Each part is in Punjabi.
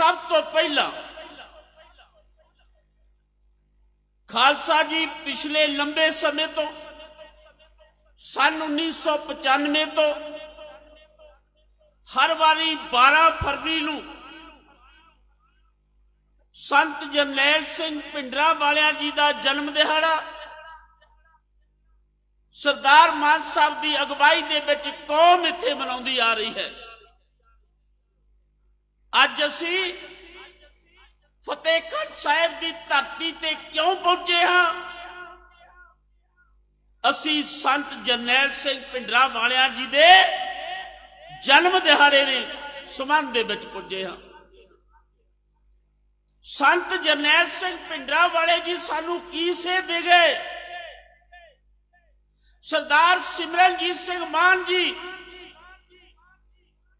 ਸਭ ਤੋਂ ਪਹਿਲਾਂ ਖਾਲਸਾ ਜੀ ਪਿਛਲੇ ਲੰਬੇ ਸਮੇਂ ਤੋਂ, ਸਨ 1995 ਤੋਂ ਹਰ ਵਾਰੀ 12 ਫਰਵਰੀ ਨੂੰ ਸੰਤ ਜਰਨੈਲ ਸਿੰਘ ਪਿੰਡਰਾ ਵਾਲਿਆਂ ਜੀ ਦਾ ਜਨਮ ਦਿਹਾੜਾ, ਸਰਦਾਰ ਮਾਨ ਸਾਹਿਬ ਦੀ ਅਗਵਾਈ ਦੇ ਵਿੱਚ ਕੌਮ ਇੱਥੇ ਮਨਾਉਂਦੀ ਆ ਰਹੀ ਹੈ। ਅੱਜ ਅਸੀਂ ਫਤਿਹਗੜ੍ਹ ਸਾਹਿਬ ਦੀ ਧਰਤੀ ਤੇ ਕਿਉਂ ਪਹੁੰਚੇ ਹਾਂ? ਅਸੀਂ ਸੰਤ ਜਰਨੈਲ ਸਿੰਘ ਪਿੰਡਰਾ ਵਾਲਿਆਂ ਜੀ ਦੇ ਜਨਮ ਦਿਹਾੜੇ ਦੇ ਸੰਬੰਧ ਦੇ ਵਿੱਚ ਪੁੱਜੇ ਹਾਂ। ਸੰਤ ਜਰਨੈਲ ਸਿੰਘ ਪਿੰਡਰਾ ਵਾਲੇ ਜੀ ਸਾਨੂੰ ਕੀ ਸੇ ਦੇ ਗਏ? ਸਰਦਾਰ ਸਿਮਰਨਜੀਤ ਸਿੰਘ ਮਾਨ ਜੀ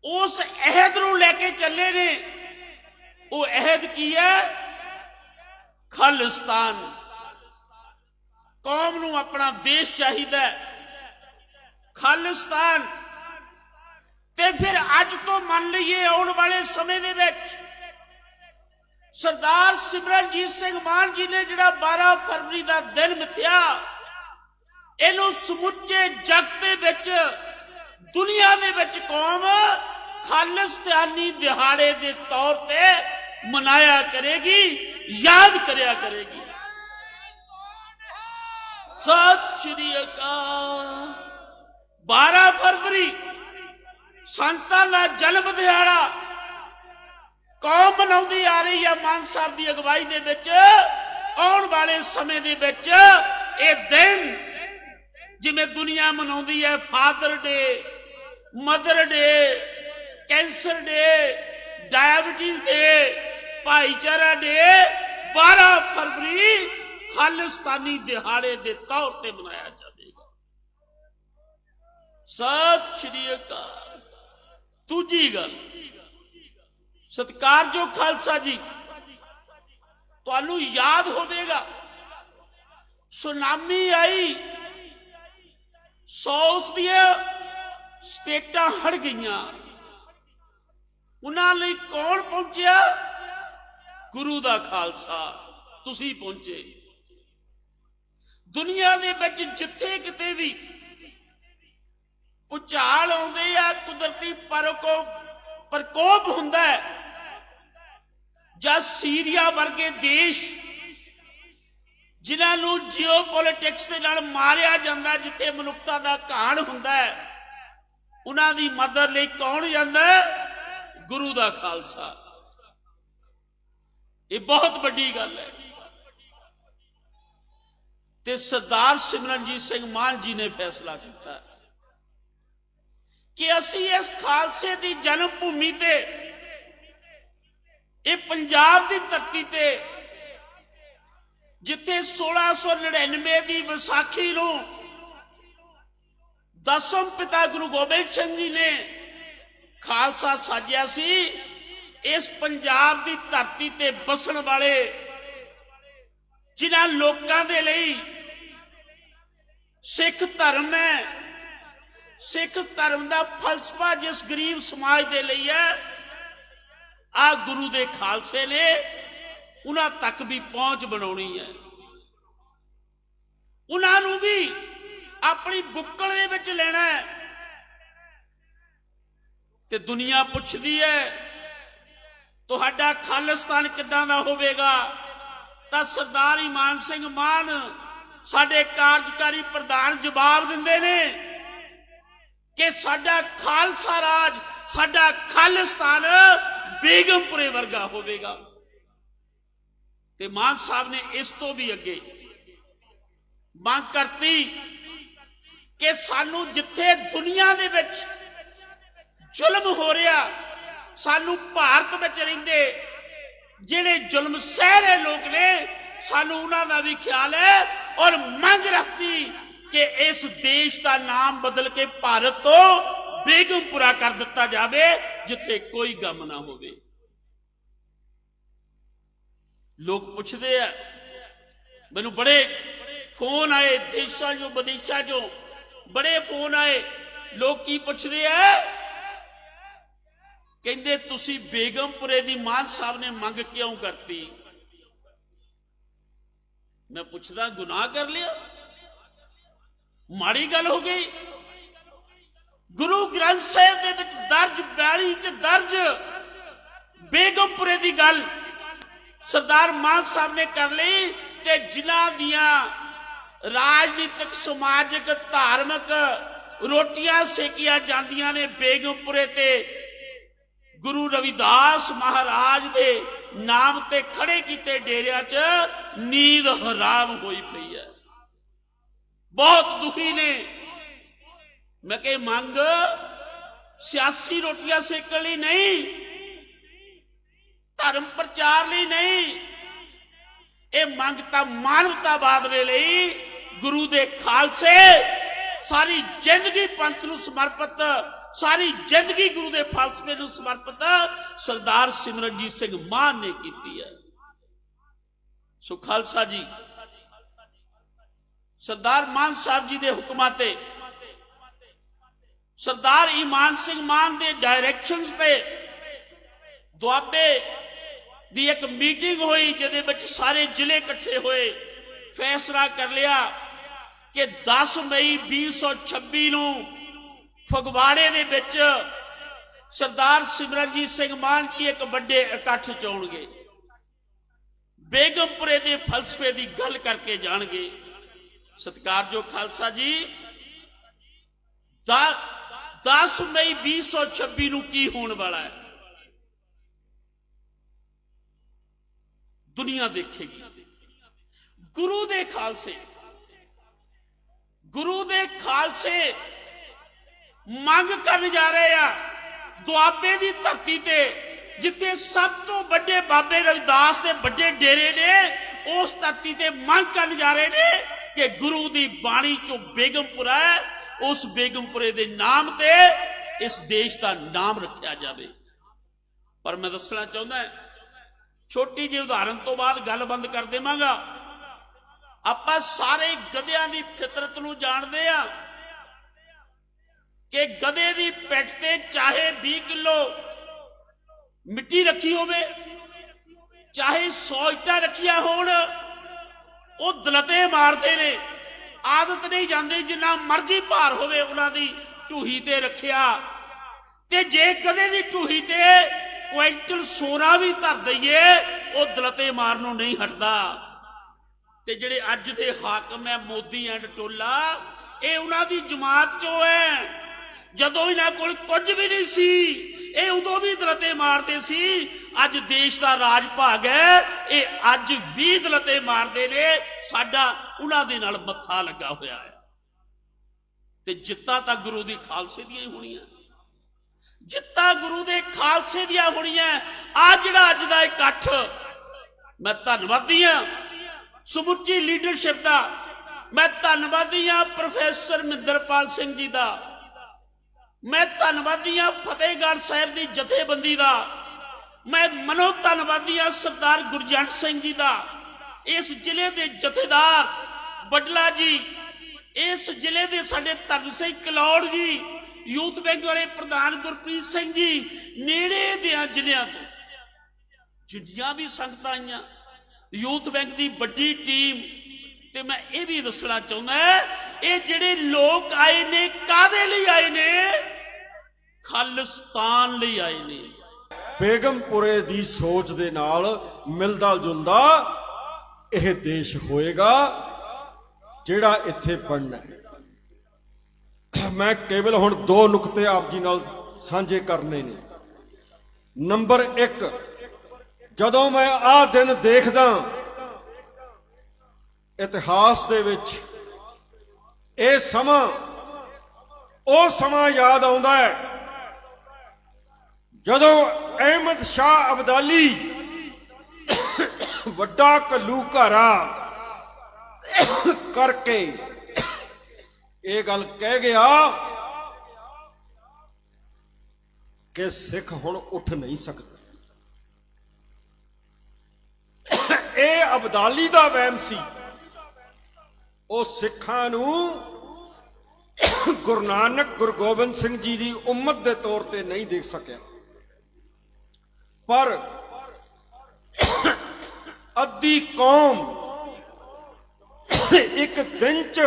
ਉਸ ਅਹਿਦ ਨੂੰ ਲੈ ਕੇ ਚੱਲੇ ਨੇ। ਉਹ ਅਹਿਦ ਕੀ ਹੈ? ਖਾਲਿਸਤਾਨ। ਕੌਮ ਨੂੰ ਆਪਣਾ ਦੇਸ਼ ਚਾਹੀਦਾ ਖਾਲਿਸਤਾਨ। ਤੇ ਫਿਰ ਅੱਜ ਤੋਂ ਮੰਨ ਲਈਏ ਆਉਣ ਵਾਲੇ ਸਮੇਂ ਦੇ ਵਿੱਚ ਸਰਦਾਰ ਸਿਮਰਨਜੀਤ ਸਿੰਘ ਮਾਨ ਜੀ ਨੇ ਜਿਹੜਾ 12 ਫਰਵਰੀ ਦਾ ਦਿਨ ਮਿੱਥਿਆ, ਇਹਨੂੰ ਸਮੁੱਚੇ ਜਗਤ ਦੇ ਵਿੱਚ ਦੁਨੀਆ ਦੇ ਵਿੱਚ ਕੌਮ ਖਾਲਿਸਤਾਨੀ ਦਿਹਾੜੇ ਦੇ ਤੌਰ ਤੇ ਮਨਾਇਆ ਕਰੇਗੀ ਯਾਦ ਕਰਿਆ ਕਰੇਗੀ ਸਤਿ ਸ਼੍ਰੀ ਅਕਾਲ 12 ਫਰਵਰੀ ਸੰਤਾਂ ਦਾ ਜਨਮ ਦਿਹਾੜਾ ਕੌਮ ਮਨਾਉਂਦੀ ਆ ਰਹੀ ਹੈ ਮਾਨ ਸਾਹਿਬ ਦੀ ਅਗਵਾਈ ਦੇ ਵਿੱਚ ਆਉਣ ਵਾਲੇ ਸਮੇਂ ਦੇ ਵਿੱਚ ਇਹ ਦਿਨ ਜਿਵੇਂ ਦੁਨੀਆ ਮਨਾਉਂਦੀ ਹੈ father day mother day cancer day diabetes day ਭਾਈਚਾਰਾ ਡੇ 12 ਫਰਵਰੀ ਖਾਲਿਸਤਾਨੀ ਦਿਹਾੜੇ ਦੇ ਤੌਰ ਤੇ ਮਨਾਇਆ ਜਾਵੇਗਾ। ਸਤਿ ਸ਼੍ਰੀ ਅਕਾਲ। ਦੂਜੀ ਗੱਲ ਸਤਿਕਾਰਯੋਗ ਖਾਲਸਾ ਜੀ, ਤੁਹਾਨੂੰ ਯਾਦ ਹੋਵੇਗਾ, ਸੁਨਾਮੀ ਆਈ ਸਾਊਥ ਦੀਆਂ ਸਟੇਟਾਂ ਹੜ ਗਈਆਂ। ਉਹਨਾਂ ਲਈ ਕੌਣ ਪਹੁੰਚਿਆ? ਗੁਰੂ ਦਾ ਖਾਲਸਾ, ਤੁਸੀਂ ਪਹੁੰਚੇ। ਦੁਨੀਆ ਦੇ ਵਿੱਚ ਜਿੱਥੇ ਕਿਤੇ ਵੀ ਉਚਾਲ ਆਉਂਦੇ ਆ, ਕੁਦਰਤੀ ਪਰਕੋਪ ਪ੍ਰਕੋਪ ਹੁੰਦਾ ਹੈ। ਜਾਂ ਸੀਰੀਆ ਵਰਗੇ ਦੇਸ਼ ਜਿਨ੍ਹਾਂ ਨੂੰ ਜੀਓਪੋਲਿਟਿਕਸ ਦੇ ਨਾਲ ਮਾਰਿਆ ਜਾਂਦਾ, ਜਿੱਥੇ ਮਨੁੱਖਤਾ ਦਾ ਘਾਣ ਹੁੰਦਾ ਹੈ, ਉਹਨਾਂ ਦੀ ਮਦਦ ਲਈ ਕੌਣ ਜਾਂਦਾ ਗੁਰੂ ਦਾ ਖਾਲਸਾ। ਇਹ ਬਹੁਤ ਵੱਡੀ ਗੱਲ ਹੈ। ਤੇ ਸਰਦਾਰ ਸਿਮਰਨਜੀਤ ਸਿੰਘ ਮਾਨ ਜੀ ਨੇ ਫੈਸਲਾ ਕੀਤਾ ਕਿ ਅਸੀਂ ਇਸ ਖਾਲਸੇ ਦੀ ਜਨਮ ਭੂਮੀ ਤੇ, ਇਹ ਪੰਜਾਬ ਦੀ ਧਰਤੀ ਤੇ ਜਿੱਥੇ 1699 ਦੀ ਵਿਸਾਖੀ ਨੂੰ ਦਸਮ ਪਿਤਾ ਗੁਰੂ ਗੋਬਿੰਦ ਸਿੰਘ ਜੀ ਨੇ ਖਾਲਸਾ ਸਾਜਿਆ ਸੀ, ਇਸ ਪੰਜਾਬ ਦੀ ਧਰਤੀ ਤੇ ਬਸਣ ਵਾਲੇ ਜਿਨ੍ਹਾਂ ਲੋਕਾਂ ਦੇ ਲਈ ਸਿੱਖ ਧਰਮ ਹੈ, ਸਿੱਖ ਧਰਮ ਦਾ ਫਲਸਫਾ ਜਿਸ ਗਰੀਬ ਸਮਾਜ ਦੇ ਲਈ ਹੈ ਆ ਗੁਰੂ ਦੇ ਖਾਲਸੇ ਨੇ ਉਹਨਾਂ ਤੱਕ ਵੀ ਪਹੁੰਚ ਬਣਾਉਣੀ ਹੈ। ਉਹਨਾਂ ਨੂੰ ਵੀ ਆਪਣੀ ਬੁੱਕਲ ਦੇ ਵਿੱਚ ਲੈਣਾ ਹੈ। ਤੇ ਦੁਨੀਆ ਪੁੱਛਦੀ ਹੈ, ਤੁਹਾਡਾ ਖਾਲਿਸਤਾਨ ਕਿੱਦਾਂ ਦਾ ਹੋਵੇਗਾ? ਤਾਂ ਸਰਦਾਰ ਇਮਾਨ ਸਿੰਘ ਮਾਨ ਸਾਡੇ ਕਾਰਜਕਾਰੀ ਪ੍ਰਧਾਨ ਜਵਾਬ ਦਿੰਦੇ ਨੇ ਕਿ ਸਾਡਾ ਖਾਲਸਾ ਰਾਜ, ਸਾਡਾ ਖਾਲਿਸਤਾਨ ਬੇਗਮਪੁਰੇ ਵਰਗਾ ਹੋਵੇਗਾ। ਤੇ ਮਾਨ ਸਾਹਿਬ ਨੇ ਇਸ ਤੋਂ ਵੀ ਅੱਗੇ ਮੰਗ ਕਰਤੀ ਕਿ ਸਾਨੂੰ ਜਿੱਥੇ ਦੁਨੀਆ ਦੇ ਵਿੱਚ ਜ਼ੁਲਮ ਹੋ ਰਿਹਾ, ਸਾਨੂੰ ਭਾਰਤ ਵਿੱਚ ਰਹਿੰਦੇ ਜਿਹੜੇ ਜ਼ੁਲਮ ਸਹਿ ਰਹੇ ਲੋਕ ਨੇ, ਸਾਨੂੰ ਉਹਨਾਂ ਦਾ ਵੀ ਖਿਆਲ ਹੈ ਔਰ ਮੰਗ ਰੱਖਤੀ ਕਿ ਇਸ ਦੇਸ਼ ਦਾ ਨਾਮ ਬਦਲ ਕੇ ਭਾਰਤ ਤੋਂ ਬੇਗਮਪੁਰਾ ਕਰ ਦਿੱਤਾ ਜਾਵੇ, ਜਿੱਥੇ ਕੋਈ ਗਮ ਨਾ ਹੋਵੇ। ਲੋਕ ਪੁੱਛਦੇ ਆ, ਮੈਨੂੰ ਬੜੇ ਫੋਨ ਆਏ ਦੇਸ਼ਾਂ ਜੋ ਵਿਦੇਸ਼ਾਂ ਜੋ ਬੜੇ ਫੋਨ ਆਏ, ਲੋਕ ਕੀ ਪੁੱਛਦੇ ਆ? ਕਹਿੰਦੇ, ਤੁਸੀਂ ਬੇਗਮਪੁਰੇ ਦੀ ਮਾਨ ਸਾਹਿਬ ਨੇ ਮੰਗ ਕਿਉਂ ਕਰਤੀ? ਮੈਂ ਪੁੱਛਦਾ, ਗੁਨਾਹ ਕਰ ਲਿਆ? ਮਾੜੀ ਗੱਲ ਹੋ ਗਈ। ਗੁਰੂ ਗ੍ਰੰਥ ਸਾਹਿਬ ਦੇ ਵਿੱਚ ਦਰਜ 42 ਚ ਦਰਜ ਬੇਗਮਪੁਰੇ ਦੀ ਗੱਲ ਸਰਦਾਰ ਮਾਨ ਸਾਹਿਬ ਨੇ ਕਰ ਲਈ ਤੇ ਜਿਨ੍ਹਾਂ ਦੀਆਂ ਰਾਜਨੀਤਿਕ, ਸਮਾਜਿਕ, ਧਾਰਮਿਕ ਰੋਟੀਆਂ ਸੇਕੀਆਂ ਜਾਂਦੀਆਂ ਨੇ ਬੇਗਮਪੁਰੇ ਤੇ। ਗੁਰੂ ਰਵਿਦਾਸ ਮਹਾਰਾਜ ਦੇ ਨਾਮ ਤੇ ਖੜੇ ਕੀਤੇ ਡੇਰਿਆਂ 'ਚ ਨੀਂਦ ਹਰਾਮ ਹੋਈ ਪਈ ਹੈ। ਬਹੁਤ ਦੁਖੀ ਨੇ। ਮੈਂ ਕਹੇ, ਮੰਗ, ਸਿਆਸੀ ਰੋਟੀਆਂ ਸੇਕਣ ਲਈ ਨਹੀਂ ਧਰਮ ਪ੍ਰਚਾਰ ਲਈ ਨਹੀਂ। ਇਹ ਮੰਗ ਤਾਂ ਮਾਨਵਤਾਵਾਦ ਦੇ ਲਈ, ਗੁਰੂ ਦੇ ਖਾਲਸੇ, ਸਾਰੀ ਜ਼ਿੰਦਗੀ ਪੰਥ ਨੂੰ ਸਮਰਪਿਤ, ਸਾਰੀ ਜ਼ਿੰਦਗੀ ਗੁਰੂ ਦੇ ਫਲਸਫੇ ਨੂੰ ਸਮਰਪਿਤ ਸਰਦਾਰ ਸਿਮਰਨਜੀਤ ਸਿੰਘ ਮਾਨ ਨੇ ਕੀਤੀ ਹੈ। ਸੋ ਖਾਲਸਾ ਜੀ, ਸਰਦਾਰ ਮਾਨ ਸਾਹਿਬ ਜੀ ਦੇ ਹੁਕਮਾਂ ਤੇ, ਸਰਦਾਰ ਈਮਾਨ ਸਿੰਘ ਮਾਨ ਦੇ ਡਾਇਰੈਕਸ਼ਨਸ ਤੇ ਦੁਆਬੇ ਦੀ ਇੱਕ ਮੀਟਿੰਗ ਹੋਈ ਜਿਹਦੇ ਵਿੱਚ ਸਾਰੇ ਜ਼ਿਲ੍ਹੇ ਇਕੱਠੇ ਹੋਏ। ਫੈਸਲਾ ਕਰ ਲਿਆ ਕਿ 10 ਮਈ 2026 ਨੂੰ ਫਗਵਾੜੇ ਦੇ ਵਿੱਚ ਸਰਦਾਰ ਸਿਮਰਨਜੀਤ ਸਿੰਘ ਮਾਨ ਜੀ ਇੱਕ ਵੱਡੇ ਇਕੱਠ ਚ ਆਉਣਗੇ। ਬੇਗਮਪੁਰੇ ਦੇ ਫਲਸਫੇ ਦੀ ਗੱਲ ਕਰਕੇ ਜਾਣਗੇ। ਸਤਿਕਾਰਯੋਗ ਖਾਲਸਾ ਜੀ 10 ਮਈ 2026 ਨੂੰ ਕੀ ਹੋਣ ਵਾਲਾ ਹੈ? ਦੁਨੀਆ ਦੇਖੇਗੀ। ਗੁਰੂ ਦੇ ਖਾਲਸੇ, ਗੁਰੂ ਦੇ ਖਾਲਸੇ ਮੰਗ ਕਰਨ ਜਾ ਰਹੇ ਆ, ਦੁਆਬੇ ਦੀ ਧਰਤੀ ਤੇ, ਜਿੱਥੇ ਸਭ ਤੋਂ ਵੱਡੇ ਬਾਬੇ ਰਵਿਦਾਸ ਦੇ ਵੱਡੇ ਡੇਰੇ ਨੇ, ਉਸ ਧਰਤੀ ਤੇ ਮੰਗ ਕਰਨ ਜਾ ਰਹੇ ਨੇ ਕਿ ਗੁਰੂ ਦੀ ਬਾਣੀ ਚੋਂ ਬੇਗਮਪੁਰਾ ਉਸ ਬੇਗਮਪੁਰੇ ਦੇ ਨਾਮ ਤੇ ਇਸ ਦੇਸ਼ ਦਾ ਨਾਮ ਰੱਖਿਆ ਜਾਵੇ। ਪਰ ਮੈਂ ਦੱਸਣਾ ਚਾਹੁੰਦਾ ਛੋਟੀ ਜਿਹੀ ਉਦਾਹਰਨ ਤੋਂ ਬਾਅਦ ਗੱਲ ਬੰਦ ਕਰ ਦੇਵਾਂਗਾ। ਆਪਾਂ ਸਾਰੇ ਗਧਿਆਂ ਦੀ ਫਿਤਰਤ ਨੂੰ ਜਾਣਦੇ ਆ ਕਿ ਗਧੇ ਦੀ ਪਿੱਠ ਤੇ ਚਾਹੇ 20 ਕਿਲੋ ਮਿੱਟੀ ਰੱਖੀ ਹੋਵੇ, ਚਾਹੇ 100 ਇੱਟਾਂ ਰੱਖੀਆਂ ਹੋਣ, ਉਹ ਦਲਤੇ ਮਾਰਦੇ ਨੇ। ਆਦਤ ਨਹੀਂ ਜਾਂਦੀ ਜਿੰਨਾ ਮਰਜ਼ੀ ਭਾਰ ਹੋਵੇ ਉਹਨਾਂ ਦੀ ਢੂਹੀ ਤੇ ਰੱਖਿਆ। ਤੇ ਜੇ ਕਦੇ ਦੀ ਢੂਹੀ ਤੇ ਕੁਇੰਟਲ ਸੋਨਾ ਵੀ ਧਰ ਦਈਏ, ਉਹ ਦਲਤੇ ਮਾਰਨੋਂ ਨਹੀਂ ਹਟਦਾ। ਤੇ ਜਿਹੜੇ ਅੱਜ ਦੇ ਹਾਕਮ ਹੈ ਮੋਦੀ ਐਂਡ ਟੋਲਾ, ਇਹ ਉਹਨਾਂ ਦੀ ਜਮਾਤ ਚੋਂ ਹੈ ਜਦੋਂ ਇਹਨਾਂ ਕੋਲ ਕੁਝ ਵੀ ਨਹੀਂ ਸੀ, ਇਹ ਉਦੋਂ ਵੀ ਦਲਤੇ ਮਾਰਦੇ ਸੀ। ਅੱਜ ਦੇਸ਼ ਦਾ ਰਾਜ ਭਾਗ ਹੈ ਇਹ ਅੱਜ ਵੀ ਦਲਤੇ ਮਾਰਦੇ ਨੇ। ਸਾਡਾ ਉਹਨਾਂ ਦੇ ਨਾਲ ਮੱਥਾ ਲੱਗਾ ਹੋਇਆ ਹੈ ਤੇ ਜਿੱਤਾਂ ਤਾਂ ਗੁਰੂ ਦੀ ਖਾਲਸੇ ਦੀਆਂ ਹੀ ਹੋਣੀਆਂ। ਜਿੱਤਾਂ ਗੁਰੂ ਦੇ ਖਾਲਸੇ ਦੀਆਂ ਹੋਣੀਆਂ। ਆ ਜਿਹੜਾ ਅੱਜ ਦਾ ਇਕੱਠ ਮੈਂ ਧੰਨਵਾਦੀ ਹਾਂ। ਸਮੁੱਚੀ ਲੀਡਰਸ਼ਿਪ ਦਾ। ਮੈਂ ਧੰਨਵਾਦੀ ਹਾਂ ਪ੍ਰੋਫੈਸਰ ਮਿੰਦਰਪਾਲ ਸਿੰਘ ਜੀ ਦਾ। ਮੈਂ ਧੰਨਵਾਦੀ ਹਾਂ ਫਤਿਹਗੜ੍ਹ ਸਾਹਿਬ ਦੀ ਜਥੇਬੰਦੀ ਦਾ। ਮੈਂ ਮਨੋ ਧੰਨਵਾਦੀ ਹਾਂ ਸਰਦਾਰ ਗੁਰਜੰਟ ਸਿੰਘ ਜੀ ਦਾ। ਇਸ ਜ਼ਿਲ੍ਹੇ ਦੇ ਜਥੇਦਾਰ ਬਡਲਾ ਜੀ, ਇਸ ਜ਼ਿਲ੍ਹੇ ਦੇ ਸਾਡੇ ਧਰਮ ਸਿੰਘ ਕਲੌੜ ਜੀ ਯੂਥ ਬੈਂਕ ਵਾਲੇ ਪ੍ਰਧਾਨ ਗੁਰਪ੍ਰੀਤ ਸਿੰਘ ਜੀ ਨੇੜੇ ਦੇ ਜ਼ਿਲ੍ਹਿਆਂ ਤੋਂ। ਜਿੰਨੀਆਂ ਵੀ ਸੰਗਤਾਂ ਆਈਆਂ, ਯੂਥ ਬੈਂਕ ਦੀ ਵੱਡੀ ਟੀਮ, ਤੇ ਮੈਂ ਇਹ ਵੀ ਦੱਸਣਾ ਚਾਹੁੰਦਾ ਇਹ ਜਿਹੜੇ ਲੋਕ ਆਏ ਨੇ ਕਾਦੇ ਲਈ ਆਏ ਨੇ? ਖਾਲਿਸਤਾਨ ਲਈ ਆਏ ਨੇ। ਬੇਗਮਪੁਰੇ ਦੀ ਸੋਚ ਦੇ ਨਾਲ ਮਿਲਦਾ ਜੁਲਦਾ ਇਹ ਦੇਸ਼ ਹੋਏਗਾ ਜਿਹੜਾ ਇੱਥੇ ਬਣਨਾ ਹੈ। ਮੈਂ ਕੇਵਲ ਹੁਣ ਦੋ ਨੁਕਤੇ ਆਪ ਜੀ ਨਾਲ ਸਾਂਝੇ ਕਰਨੇ ਨੇ। ਨੰਬਰ 1 ਜਦੋਂ ਮੈਂ ਆਹ ਦਿਨ ਦੇਖਦਾ, ਇਤਿਹਾਸ ਦੇ ਵਿੱਚ ਇਹ ਸਮਾਂ, ਉਹ ਸਮਾਂ ਯਾਦ ਆਉਂਦਾ ਹੈ, ਜਦੋਂ ਅਹਿਮਦ ਸ਼ਾਹ ਅਬਦਾਲੀ ਵੱਡਾ ਘੱਲੂਘਾਰਾ ਕਰਕੇ ਇਹ ਗੱਲ ਕਹਿ ਗਿਆ ਕਿ ਸਿੱਖ ਹੁਣ ਉੱਠ ਨਹੀਂ ਸਕਦੇ। ਇਹ ਅਬਦਾਲੀ ਦਾ ਵਹਿਮ ਸੀ। ਉਹ ਸਿੱਖਾਂ ਨੂੰ ਗੁਰੂ ਨਾਨਕ ਗੁਰੂ ਗੋਬਿੰਦ ਸਿੰਘ ਜੀ ਦੀ ਉਮਤ ਦੇ ਤੌਰ ਤੇ ਨਹੀਂ ਦੇਖ ਸਕਿਆ। ਪਰ ਅੱਧੀ ਕੌਮ ਇੱਕ ਦਿਨ ਚ